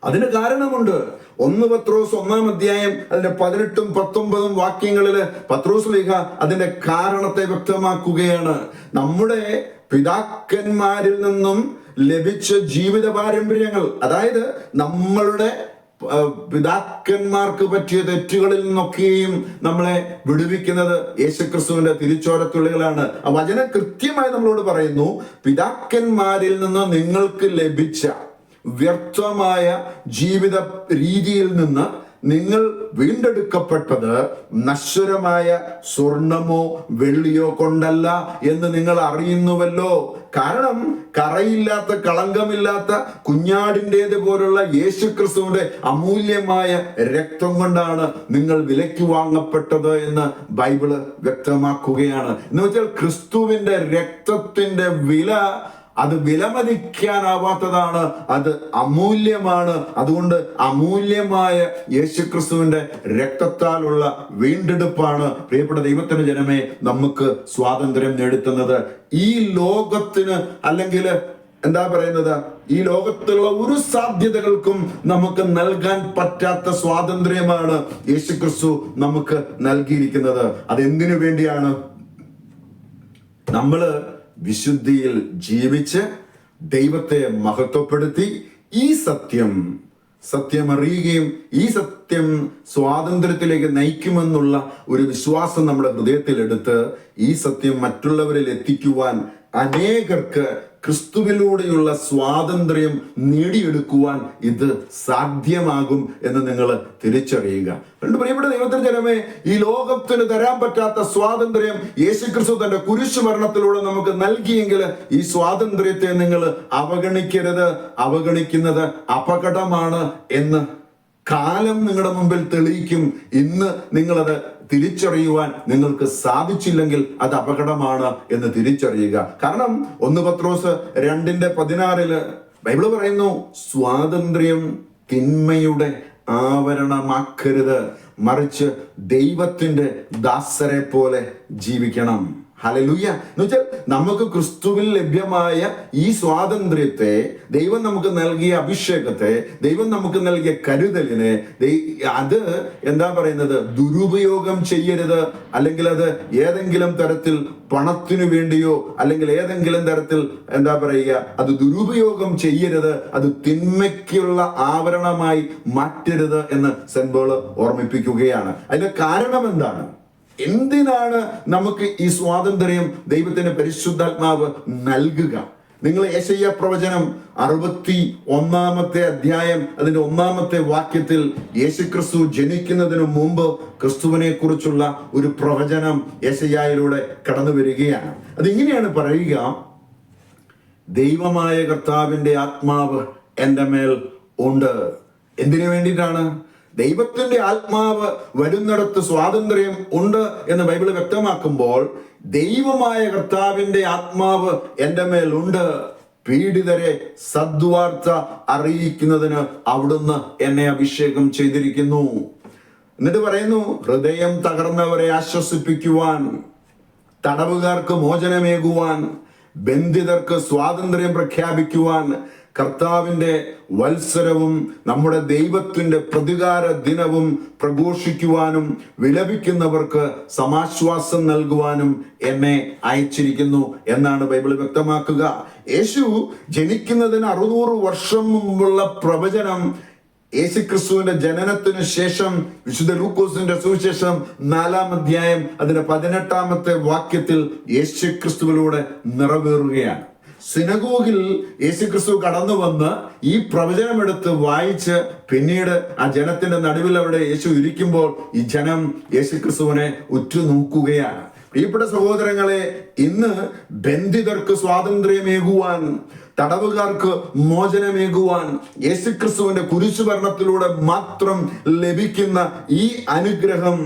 അതിന് കാരണമുണ്ട്. ഒന്ന് പത്രോസ് ഒന്നാം അധ്യായം അതിന്റെ പതിനെട്ടും പത്തൊമ്പതും വാക്യങ്ങളിൽ പത്രോസ് ലേഖ അതിന്റെ കാരണത്തെ വ്യക്തമാക്കുകയാണ്. നമ്മുടെ പിതാക്കന്മാരിൽ നിന്നും ലഭിച്ച ജീവിത പാരമ്പര്യങ്ങൾ. അതായത് നമ്മളുടെ പിതാക്കന്മാർക്ക് പറ്റിയ തെറ്റുകളിൽ നിന്നൊക്കെയും നമ്മളെ വിടുവിക്കുന്നത് യേശുക്രിസ്തുവിന്റെ തിരിച്ചോരത്തുള്ളികളാണ് ആ വചനം കൃത്യമായി നമ്മളോട് പറയുന്നു പിതാക്കന്മാരിൽ നിന്ന് നിങ്ങൾക്ക് ലഭിച്ച വ്യർത്ഥമായ ജീവിത രീതിയിൽ നിന്ന് നിങ്ങൾ വീണ്ടെടുക്കപ്പെട്ടത് നശ്വരമായ സ്വർണമോ വെള്ളിയോ കൊണ്ടല്ല എന്ന് നിങ്ങൾ അറിയുന്നുവല്ലോ. കാരണം കറയില്ലാത്ത കളങ്കമില്ലാത്ത കുഞ്ഞാടിന്റേത് പോലുള്ള യേശു ക്രിസ്തുവിന്റെ അമൂല്യമായ രക്തം കൊണ്ടാണ് നിങ്ങൾ വിലയ്ക്ക് വാങ്ങപ്പെട്ടത് എന്ന് ബൈബിൾ വ്യക്തമാക്കുകയാണ്. എന്ന് വെച്ചാൽ ക്രിസ്തുവിന്റെ രക്തത്തിന്റെ വില അത് വിലമതിക്കാനാവാത്തതാണ് അത് അമൂല്യമാണ്. അതുകൊണ്ട് അമൂല്യമായ യേശുക്രിസ്തുവിന്റെ രക്തത്താലുള്ള വീണ്ടെടുപ്പാണ് പ്രിയപ്പെട്ട ദൈവത്തിന്റെ ജനമേ നമുക്ക് സ്വാതന്ത്ര്യം നേടുത്തുന്നത്. ഈ ലോകത്തിന് അല്ലെങ്കിൽ എന്താ പറയുന്നത്? ഈ ലോകത്തുള്ള ഒരു സാധ്യതകൾക്കും നമുക്ക് നൽകാൻ പറ്റാത്ത സ്വാതന്ത്ര്യമാണ് യേശുക്രിസ്തു നമുക്ക് നൽകിയിരിക്കുന്നത്. അതെന്തിനു വേണ്ടിയാണ്? നമ്മൾ വിശുദ്ധിയിൽ ജീവിച്ച് ദൈവത്തെ മഹത്വപ്പെടുത്തി ഈ സത്യം സത്യമറിയുകയും ഈ സത്യം സ്വാതന്ത്ര്യത്തിലേക്ക് നയിക്കുമെന്നുള്ള ഒരു വിശ്വാസം നമ്മുടെ ഹൃദയത്തിൽ എടുത്ത് ഈ സത്യം മറ്റുള്ളവരിൽ എത്തിക്കുവാൻ അനേകർക്ക് ക്രിസ്തുവിലൂടെയുള്ള സ്വാതന്ത്ര്യം നേടിയെടുക്കുവാൻ ഇത് സാധ്യമാകും എന്ന് നിങ്ങൾ തിരിച്ചറിയുക. രണ്ട് പ്രിയപ്പെട്ട ദൈവത്തിന് ജനമേ ഈ ലോകത്തിന് തരാൻ പറ്റാത്ത സ്വാതന്ത്ര്യം യേശുക്രിസ്തു തന്റെ കുരിശു മരണത്തിലൂടെ നമുക്ക് നൽകിയെങ്കിൽ ഈ സ്വാതന്ത്ര്യത്തെ നിങ്ങൾ അവഗണിക്കരുത്. അവഗണിക്കുന്നത് അപകടമാണ് എന്ന് കാലം നിങ്ങളുടെ മുമ്പിൽ തെളിയിക്കും. ഇന്ന് നിങ്ങളത് തിരിച്ചറിയുവാൻ നിങ്ങൾക്ക് സാധിച്ചില്ലെങ്കിൽ അത് അപകടമാണ് എന്ന് തിരിച്ചറിയുക. കാരണം ഒന്ന് പത്രോസ് രണ്ടിന്റെ പതിനാറിൽ ബൈബിൾ പറയുന്നു സ്വാതന്ത്ര്യം തിന്മയുടെ ആവരണമാക്കരുത്. മറിച്ച് ദൈവത്തിന്റെ ദാസരെ പോലെ ജീവിക്കണം. ഹലലുയ്യ എന്ന് വെച്ചാൽ നമുക്ക് ക്രിസ്തുവിൽ ലഭ്യമായ ഈ സ്വാതന്ത്ര്യത്തെ ദൈവം നമുക്ക് നൽകിയ അഭിഷേകത്തെ ദൈവം നമുക്ക് നൽകിയ കരുതലിനെ അത് എന്താ പറയുന്നത്? ദുരുപയോഗം ചെയ്യരുത്. അല്ലെങ്കിൽ അത് ഏതെങ്കിലും തരത്തിൽ പണത്തിനു വേണ്ടിയോ അല്ലെങ്കിൽ ഏതെങ്കിലും തരത്തിൽ എന്താ പറയുക അത് ദുരുപയോഗം ചെയ്യരുത്. അത് തിന്മയ്ക്കുള്ള ആവരണമായി മാറ്റരുത് എന്ന് സെൻബോൾ ഓർമ്മിപ്പിക്കുകയാണ്. അതിന്റെ കാരണം എന്താണ്? എന്തിനാണ് നമുക്ക് ഈ സ്വാതന്ത്ര്യം ദൈവത്തിന്റെ പരിശുദ്ധാത്മാവ് നൽകുക? നിങ്ങൾ യശയ്യ പ്രവചനം അറുപത്തി ഒന്നാമത്തെ അധ്യായം അതിന്റെ ഒന്നാമത്തെ വാക്യത്തിൽ യേശുക്രിസ്തു ജനിക്കുന്നതിന് മുമ്പ് ക്രിസ്തുവിനെ കുറിച്ചുള്ള ഒരു പ്രവചനം യശയ്യായിലൂടെ കടന്നു വരികയാണ്. അതിങ്ങനെയാണ് പറയുക ദൈവമായ കർത്താവിന്റെ ആത്മാവ് എന്റെ മേൽ ഉണ്ട്. എന്തിനു വേണ്ടിയിട്ടാണ്? ദൈവത്തിന്റെ ആത്മാവ് വരുന്നിടത്ത് സ്വാതന്ത്ര്യം ഉണ്ട് എന്ന് ബൈബിൾ വ്യക്തമാക്കുമ്പോൾ ദൈവമായ കർത്താവിന്റെ ആത്മാവ് എന്റെ മേലുണ്ട് പീഡിതരെ സദ്വാർത്ത അറിയിക്കുന്നതിന് അവിടുന്ന് എന്നെ അഭിഷേകം ചെയ്തിരിക്കുന്നു. എന്നിട്ട് പറയുന്നു ഹൃദയം തകർന്നവരെ ആശ്വസിപ്പിക്കുവാൻ തടവുകാർക്ക് മോചനമേകുവാൻ ബന്ധിതർക്ക് സ്വാതന്ത്ര്യം പ്രഖ്യാപിക്കുവാൻ കർത്താവിന്റെ വത്സരവും നമ്മുടെ ദൈവത്തിന്റെ പ്രതികാര ദിനവും പ്രഘോഷിക്കുവാനും വിലപിക്കുന്നവർക്ക് സമാശ്വാസം നൽകുവാനും എന്നെ അയച്ചിരിക്കുന്നു എന്നാണ് ബൈബിൾ വ്യക്തമാക്കുക. യേശു ജനിക്കുന്നതിന് അറുന്നൂറ് വർഷം മുമ്പുള്ള പ്രവചനം യേശുക്രിസ്തുവിന്റെ ജനനത്തിന് ശേഷം വിശുദ്ധ ലൂക്കോസിന്റെ സുവിശേഷം നാലാം അധ്യായം അതിന്റെ പതിനെട്ടാമത്തെ വാക്യത്തിൽ യേശുക്രിസ്തുവിലൂടെ നിറവേറുകയാണ്. സിനഗോഗിൽ യേശുക്രിസ്തു കടന്നു വന്ന് ഈ പ്രവചനമെടുത്ത് വായിച്ച് പിന്നീട് ആ ജനത്തിന്റെ നടുവിൽ അവിടെ യേശു ഇരിക്കുമ്പോൾ ഈ ജനം യേശുക്രിസ്തുവിനെ ഉറ്റുനോക്കുകയാണ്. പ്രിയപ്പെട്ട സഹോദരങ്ങളെ ഇന്ന് ബന്ധിതർക്ക് സ്വാതന്ത്ര്യമേകുവാൻ തടവുകാർക്ക് മോചനമേകുവാൻ യേശുക്രിസ്തുവിന്റെ കുരിശുഭരണത്തിലൂടെ മാത്രം ലഭിക്കുന്ന ഈ അനുഗ്രഹം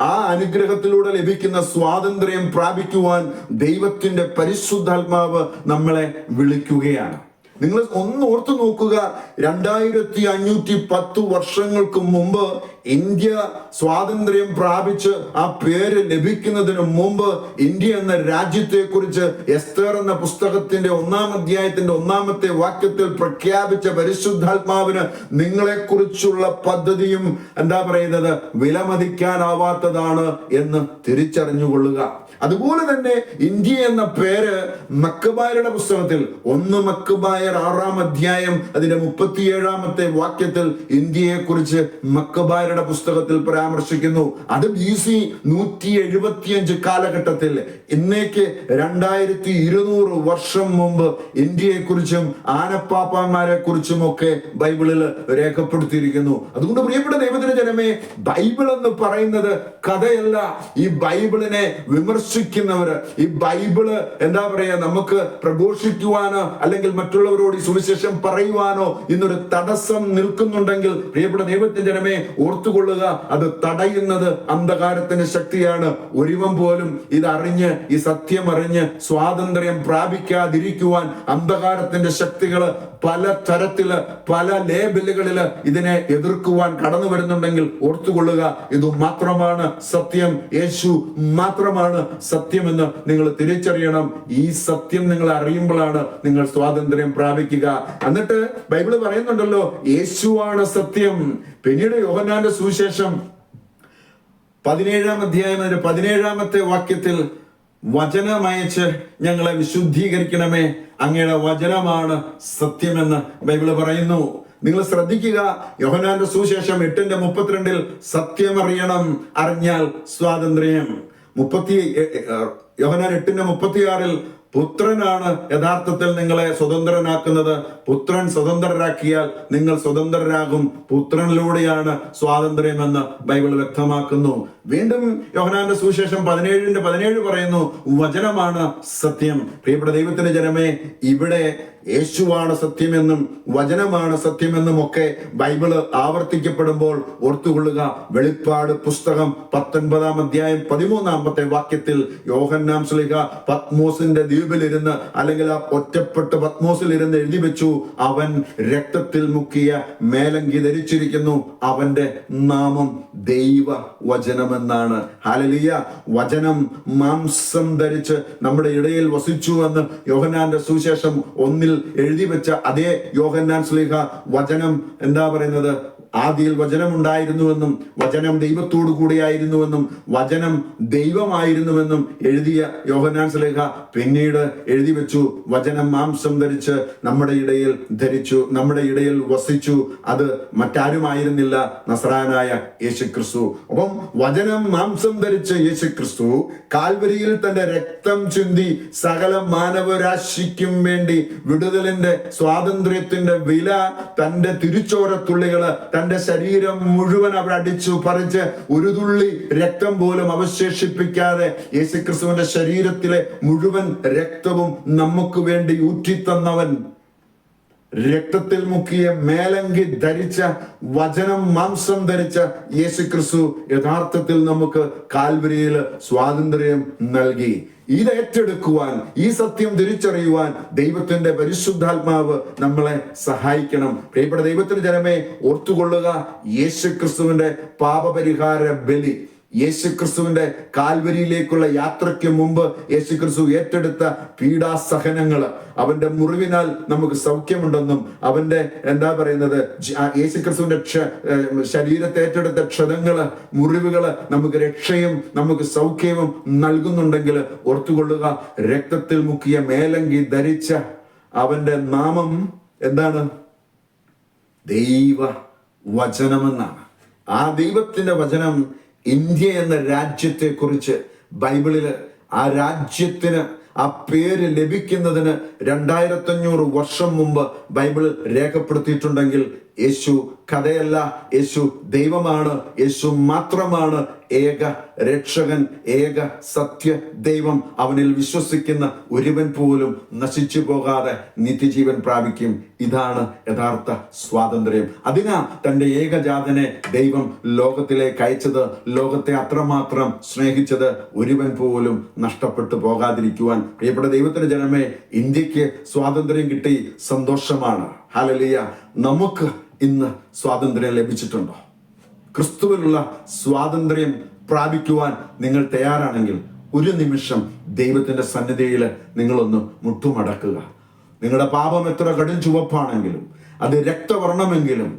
ആ അനുഗ്രഹത്തിലൂടെ ലഭിക്കുന്ന സ്വാതന്ത്ര്യം പ്രാപിക്കുവാൻ ദൈവത്തിന്റെ പരിശുദ്ധാത്മാവ് നമ്മളെ വിളിക്കുകയാണ്. നിങ്ങൾ ഒന്ന് ഓർത്തു നോക്കുക. രണ്ടായിരത്തി അഞ്ഞൂറ്റി പത്ത് വർഷങ്ങൾക്ക് മുമ്പ് ഇന്ത്യ സ്വാതന്ത്ര്യം പ്രാപിച്ച് ആ പേര് ലഭിക്കുന്നതിന് മുമ്പ് ഇന്ത്യ എന്ന രാജ്യത്തെ കുറിച്ച് എസ്തർ എന്ന പുസ്തകത്തിന്റെ ഒന്നാം അധ്യായത്തിന്റെ ഒന്നാമത്തെ വാക്യത്തിൽ പ്രഖ്യാപിച്ച പരിശുദ്ധാത്മാവിന് നിങ്ങളെ കുറിച്ചുള്ള പദ്ധതിയും എന്താ പറയുന്നത്? വിലമതിക്കാനാവാത്തതാണ് എന്ന് തിരിച്ചറിഞ്ഞുകൊള്ളുക. അതുപോലെ തന്നെ ഇന്ത്യ എന്ന പേര് മക്കബായരുടെ പുസ്തകത്തിൽ ഒന്ന് മക്കബായർ ആറാം അധ്യായം അതിന്റെ മുപ്പത്തിയേഴാമത്തെ വാക്യത്തിൽ ഇന്ത്യയെ കുറിച്ച് മക്കബായരുടെ പുസ്തകത്തിൽ പരാമർശിക്കുന്നു. അത് ബി സി നൂറ്റി കാലഘട്ടത്തിൽ ഇന്നേക്ക് രണ്ടായിരത്തി ഇരുന്നൂറ് വർഷം മുമ്പ് ഇന്ത്യയെ കുറിച്ചും ആനപ്പാപ്പാന്മാരെ കുറിച്ചും ഒക്കെ ബൈബിളിൽ രേഖപ്പെടുത്തിയിരിക്കുന്നു. അതുകൊണ്ട് പ്രിയപ്പെട്ട ദൈവത്തിന്റെ ജനമേ ബൈബിൾ എന്ന് പറയുന്നത് കഥയല്ല. ഈ ബൈബിളിനെ വിമർശിക്കുന്നവര്. ഈ ബൈബിൾ എന്താ പറയാ നമുക്ക് പ്രഘോഷിക്കുവാനോ അല്ലെങ്കിൽ മറ്റുള്ളവരോട് ഈ സുവിശേഷം പറയുവാനോ ഇന്നൊരു തടസ്സം നിൽക്കുന്നുണ്ടെങ്കിൽ പ്രിയപ്പെട്ട ദൈവത്തിന്റെ ജനമേ ഓർത്തു ഓർത്തുകൊള്ളുക അത് തടയുന്നത് അന്ധകാരത്തിന്റെ ശക്തിയാണ്. ഒരുവൻ പോലും ഇതറിഞ്ഞ് ഈ സത്യം അറിഞ്ഞ് സ്വാതന്ത്ര്യം പ്രാപിക്കാതിരിക്കുവാൻ അന്ധകാരത്തിന്റെ ശക്തികൾ പല തരത്തിൽ പല ലേബലുകളിൽ ഇതിനെ എതിർക്കുവാൻ കടന്നു വരുന്നുണ്ടെങ്കിൽ ഓർത്തുകൊള്ളുക ഇത് മാത്രമാണ് സത്യം. യേശു മാത്രമാണ് സത്യമെന്ന് നിങ്ങൾ തിരിച്ചറിയണം. ഈ സത്യം നിങ്ങൾ അറിയുമ്പോഴാണ് നിങ്ങൾ സ്വാതന്ത്ര്യം പ്രാപിക്കുക. എന്നിട്ട് ബൈബിൾ പറയുന്നുണ്ടല്ലോ യേശുവാണ് സത്യം. പിന്നീട് യോഹന്നാന്റെ സുവിശേഷം പതിനേഴാം അധ്യായം അതിന്റെ പതിനേഴാമത്തെ വാക്യത്തിൽ വചനമയച്ച് ഞങ്ങളെ വിശുദ്ധീകരിക്കണമേ. അങ്ങയുടെ വചനമാണ് സത്യമെന്ന് ബൈബിൾ പറയുന്നു. നിങ്ങൾ ശ്രദ്ധിക്കുക യോഹനാന്റെ സുശേഷം എട്ടിന്റെ മുപ്പത്തിരണ്ടിൽ സത്യമറിയണം അറിഞ്ഞാൽ സ്വാതന്ത്ര്യം. മുപ്പത്തി യോഹനാൻ എട്ടിന്റെ മുപ്പത്തിയാറിൽ പുത്രനാണ് യഥാർത്ഥത്തിൽ നിങ്ങളെ സ്വതന്ത്രനാക്കുന്നത്. പുത്രൻ സ്വതന്ത്രരാക്കിയാൽ നിങ്ങൾ സ്വതന്ത്രരാകും. പുത്രനിലൂടെയാണ് സ്വാതന്ത്ര്യമെന്ന് ബൈബിൾ വ്യക്തമാക്കുന്നു. വീണ്ടും യോഹനാന്റെ സുവിശേഷം പതിനേഴിന്റെ പതിനേഴ് പറയുന്നു വചനമാണ് സത്യം. പ്രിയപ്പെട്ട ദൈവത്തിന്റെ ജനമേ ഇവിടെ യേശുവാണ് സത്യമെന്നും വചനമാണ് സത്യമെന്നും ഒക്കെ ബൈബിൾ ആവർത്തിക്കപ്പെടുമ്പോൾ ഓർത്തുകൊള്ളുക. വെളിപ്പാട് പുസ്തകം പത്തൊൻപതാം അധ്യായം പതിമൂന്നാമത്തെ വാക്യത്തിൽ യോഹന്നാം സ്ലിഹ പത്മോസിന്റെ ദ്വീപിലിരുന്ന് അല്ലെങ്കിൽ ആ ഒറ്റപ്പെട്ട പത്മോസിൽ ഇരുന്ന് എഴുതി വെച്ചു. അവൻ രക്തത്തിൽ മുക്കിയ മേലങ്കി ധരിച്ചിരിക്കുന്നു. അവന്റെ നാമം ദൈവ വചനമെന്നാണ് ഹാലലിയ വചനം മാംസം ധരിച്ച് നമ്മുടെ ഇടയിൽ വസിച്ചു എന്ന് യോഹനാന്റെ സുവിശേഷം ഒന്നിൽ എഴുതി വെച്ച അതേ യോഹന്നാൻ സ്ലീഹ വചനം എന്താ പറയുന്നത്? ആദിയിൽ വചനം ഉണ്ടായിരുന്നുവെന്നും വചനം ദൈവത്തോടു കൂടിയായിരുന്നുവെന്നും വചനം ദൈവമായിരുന്നുവെന്നും എഴുതിയ യോഹനാൻ സ്ലേഖ പിന്നീട് എഴുതി വെച്ചു. വചനം മാംസം ധരിച്ച് നമ്മുടെ ഇടയിൽ ധരിച്ചു നമ്മുടെ ഇടയിൽ വസിച്ചു. അത് മറ്റാരുമായിരുന്നില്ല നസ്രാനായ യേശുക്രിസ്തു. അപ്പം വചനം മാംസം ധരിച്ച യേശുക്രിസ്തു കാൽവരിയിൽ തന്റെ രക്തം ചിന്തി സകല മാനവരാശിക്കും വേണ്ടി വിടുതലിന്റെ സ്വാതന്ത്ര്യത്തിന്റെ വില തന്റെ തിരിച്ചോരത്തുള്ളികൾ തന്റെ ശരീരം മുഴുവൻ അവർ അടിച്ചു പറിച്ച് ഒരു തുള്ളി രക്തം പോലും അവശേഷിപ്പിക്കാതെ യേശുക്രിസ്തുവിന്റെ ശരീരത്തിലെ മുഴുവൻ രക്തവും നമുക്ക് വേണ്ടി ഊറ്റിത്തന്നവൻ. രക്തത്തിൽ മുക്കിയ മേലങ്കി ധരിച്ച വചനം മാംസം ധരിച്ച യേശുക്രിസ്തു യഥാർത്ഥത്തിൽ നമുക്ക് കാൽവരിയിൽ സ്വാതന്ത്ര്യം നൽകി. ഇത് ഏറ്റെടുക്കുവാൻ ഈ സത്യം തിരിച്ചറിയുവാൻ ദൈവത്തിന്റെ പരിശുദ്ധാത്മാവ് നമ്മളെ സഹായിക്കണം. പ്രിയപ്പെട്ട ദൈവത്തിന്റെ ജനമേ ഓർത്തുകൊള്ളുക. യേശു ക്രിസ്തുവിന്റെ പാപപരിഹാര ബലി. യേശുക്രിസ്തുവിന്റെ കാൽവരിയിലേക്കുള്ള യാത്രയ്ക്ക് മുമ്പ് യേശുക്രിസ്തു ഏറ്റെടുത്ത പീഡാസഹനങ്ങൾ അവന്റെ മുറിവിനാൽ നമുക്ക് സൗഖ്യമുണ്ടെന്നും അവന്റെ എന്താ പറയുന്നത് യേശുക്രിസ്തുവിന്റെ ക്ഷ ശരീരത്തെ ഏറ്റെടുത്ത ക്ഷതങ്ങൾ മുറിവുകൾ നമുക്ക് രക്ഷയും നമുക്ക് സൗഖ്യവും നൽകുന്നുണ്ടെങ്കിൽ ഓർത്തുകൊള്ളുക രക്തത്തിൽ മുക്കിയ മേലങ്കി ധരിച്ച അവന്റെ നാമം എന്താണ്? ദൈവ വചനമെന്നാണ് ആ ദൈവത്തിന്റെ വചനം ഇന്ത്യ എന്ന രാജ്യത്തെ കുറിച്ച് ബൈബിളിൽ ആ രാജ്യത്തിന് ആ പേര് ലഭിക്കുന്നതിന് രണ്ടായിരത്തഞ്ഞൂറ് വർഷം മുമ്പ് ബൈബിൾ രേഖപ്പെടുത്തിയിട്ടുണ്ടെങ്കിൽ യേശു കഥയല്ല. യേശു ദൈവമാണ്. യേശു മാത്രമാണ് ഏക രക്ഷകൻ ഏക സത്യ ദൈവം. അവനിൽ വിശ്വസിക്കുന്ന ഒരുവൻ പോലും നശിച്ചു പോകാതെ നിത്യജീവൻ പ്രാപിക്കും. ഇതാണ് യഥാർത്ഥ സ്വാതന്ത്ര്യം. അതിനാ തന്റെ ഏകജാതനെ ദൈവം ലോകത്തിലേക്ക് അയച്ചത്. ലോകത്തെ അത്രമാത്രം സ്നേഹിച്ചത് ഒരുവൻ പോലും നഷ്ടപ്പെട്ടു പോകാതിരിക്കുവാൻ. പ്രിയപ്പെട്ട ദൈവത്തിന്റെ ജനമേ ഇന്ത്യയ്ക്ക് സ്വാതന്ത്ര്യം കിട്ടി സന്തോഷമാണ്. ഹലലിയ നമുക്ക് ഇന്ന് സ്വാതന്ത്ര്യം ലഭിച്ചിട്ടുണ്ടോ? ക്രിസ്തുവിലുള്ള സ്വാതന്ത്ര്യം പ്രാപിക്കുവാൻ നിങ്ങൾ തയ്യാറാണെങ്കിൽ ഒരു നിമിഷം ദൈവത്തിന്റെ സന്നിധിയിൽ നിങ്ങളൊന്ന് മുട്ടുമടക്കുക. നിങ്ങളുടെ പാപം എത്ര കടും ചുവപ്പാണെങ്കിലും അത് രക്തവർണമെങ്കിലും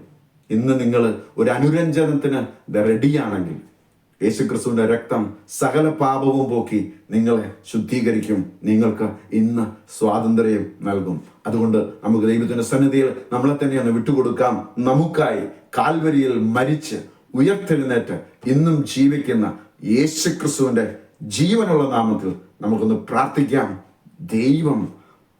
ഇന്ന് നിങ്ങൾ ഒരു അനുരഞ്ജനത്തിന് റെഡിയാണെങ്കിൽ യേശുക്രിസ്തുവിന്റെ രക്തം സകല പാപവും പോക്കി നിങ്ങളെ ശുദ്ധീകരിക്കും. നിങ്ങൾക്ക് ഇന്ന് സ്വാതന്ത്ര്യം നൽകും. അതുകൊണ്ട് നമുക്ക് ദൈവത്തിന്റെ സന്നിധിയിൽ നമ്മളെ തന്നെ ഒന്ന് വിട്ടുകൊടുക്കാം. നമുക്കായി കാൽവരിയിൽ മരിച്ച് ഉയർത്തെഴുന്നേറ്റ് ഇന്നും ജീവിക്കുന്ന യേശുക്രിസ്തുവിന്റെ ജീവനുള്ള നാമത്തിൽ നമുക്കൊന്ന് പ്രാർത്ഥിക്കാം. ദൈവം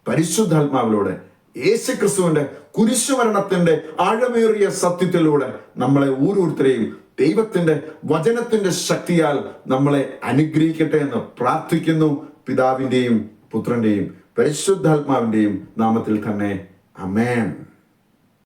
പരിശുദ്ധാത്മാവിലൂടെ യേശുക്രിസ്തുവിന്റെ കുരിശുമരണത്തിന്റെ ആഴമേറിയ സത്യത്തിലൂടെ നമ്മളെ ഓരോരുത്തരെയും ദൈവത്തിന്റെ വചനത്തിന്റെ ശക്തിയാൽ നമ്മളെ അനുഗ്രഹിക്കട്ടെ എന്ന് പ്രാർത്ഥിക്കുന്നു. പിതാവിന്റെയും പുത്രന്റെയും പരിശുദ്ധാത്മാവിന്റെയും നാമത്തിൽ തന്നെ. അമേൻ